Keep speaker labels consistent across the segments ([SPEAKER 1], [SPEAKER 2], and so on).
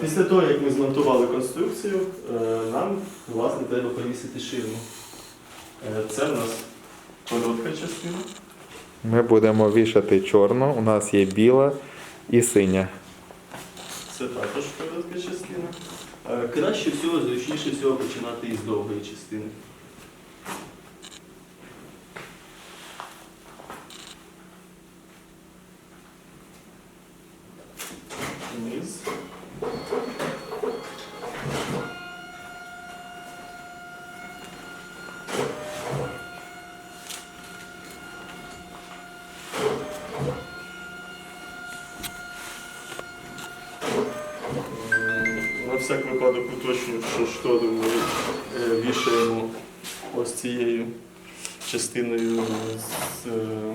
[SPEAKER 1] Після того, як ми змонтували конструкцію, е, нам власне треба повісити ширму. Е, Це в нас коротка частина.
[SPEAKER 2] Ми будемо вішати чорну, у нас є біла і синя.
[SPEAKER 1] Це також коротка частина. Е, Краще всього, зручніше всього починати із довгої частини. Низ. На всяк випадок уточнюю, що штору ми е, вішаємо ось цією частиною з, е,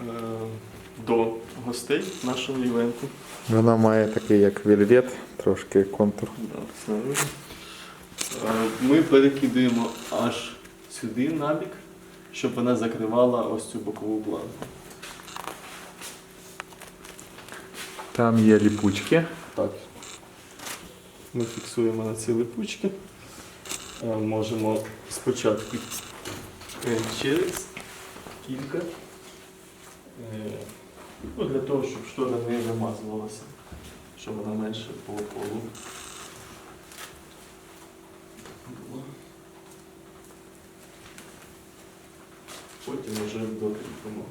[SPEAKER 1] е, до гостей нашого івенту.
[SPEAKER 2] Вона має такий як вельвет, трошки контур.
[SPEAKER 1] Да. Е, Ми перекидуємо аж сюди набік, щоб вона закривала ось цю бокову планку.
[SPEAKER 2] Там є ліпучки.
[SPEAKER 1] Так. Ми фіксуємо на ці липучки. Е, Можемо спочатку е, через кілька. Ну, для того, щоб штора не вимазувалася, щоб вона менше по полу. Потім вже докріпимо.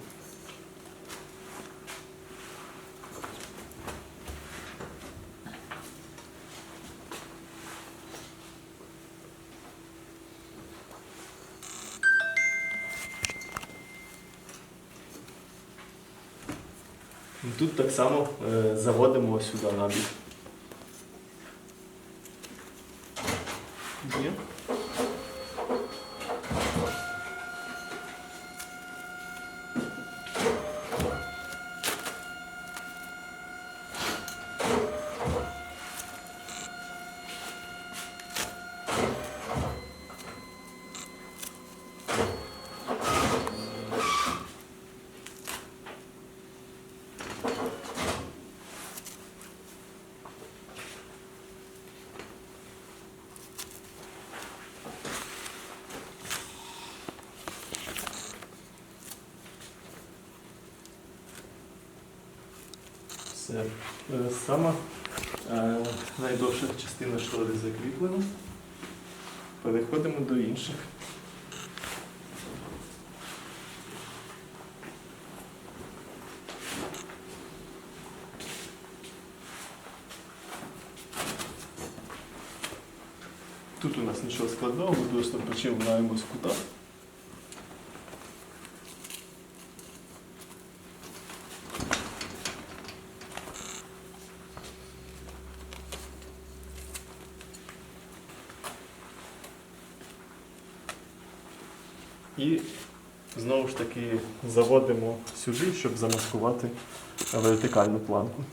[SPEAKER 1] Тут так само е, заводимо сюди набік. Є. Все. Е, Сама е, найдовша частина штори закріплена. Переходимо до інших. Тут у нас нічого складного, ми просто починаємо з кута. І знову ж таки заводимо сюди, щоб замаскувати вертикальну планку.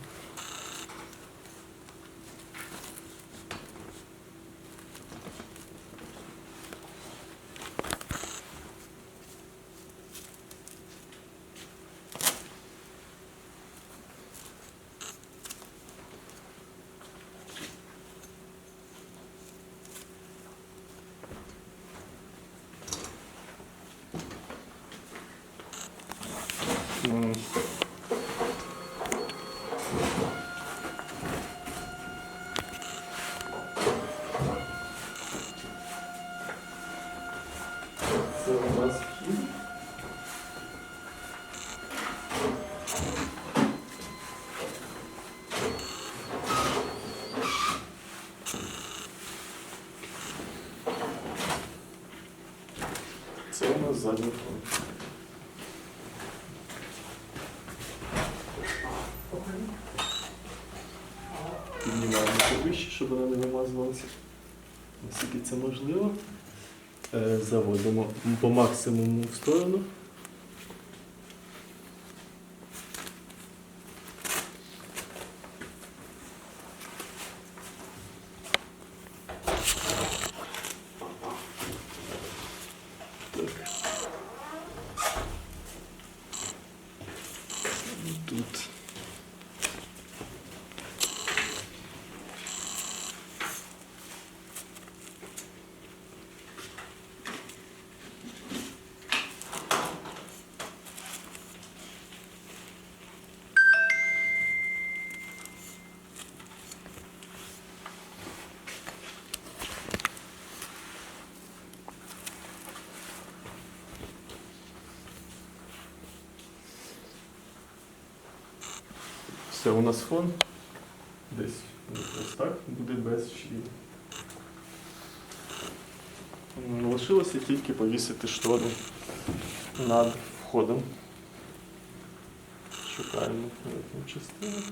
[SPEAKER 1] Це у нас вхід. Це у нас фон. Вище, щоб вона не вимазувалася. Наскільки це можливо. Е, Заводимо по максимуму в сторону. Тут. Все, у нас фон десь ось так буде без швів. Лишилося тільки повісити штори над входом. Шукаємо верхню частину.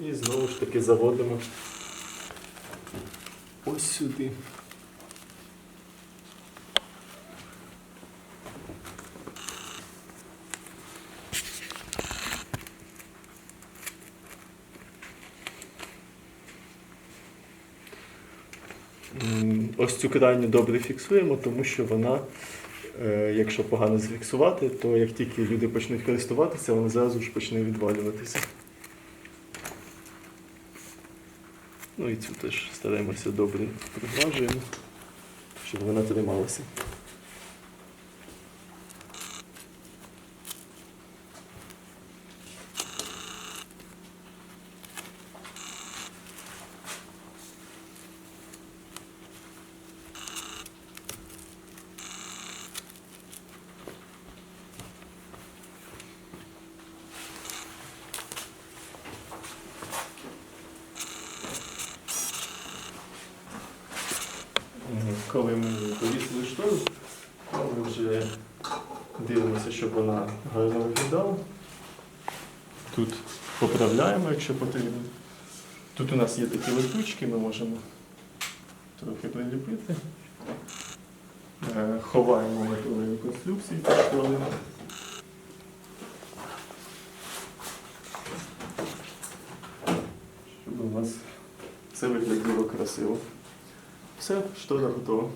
[SPEAKER 1] І знову ж таки заводимо ось сюди. Ось цю крайню добре фіксуємо, тому що вона, е, якщо погано зафіксувати, то як тільки люди почнуть користуватися, вона зразу ж почне відвалюватися. Ну і цю теж стараємося добре приглажуємо, щоб вона трималася. Коли ми повісили штору, то ми вже дивимося, щоб вона гарно виглядала. Тут поправляємо, якщо потрібно. Тут у нас є такі липучки, ми можемо трохи приліпити. Е, Ховаємо металеві конструкції під шторами. Щоб у нас все виглядало красиво. Все, штора готова.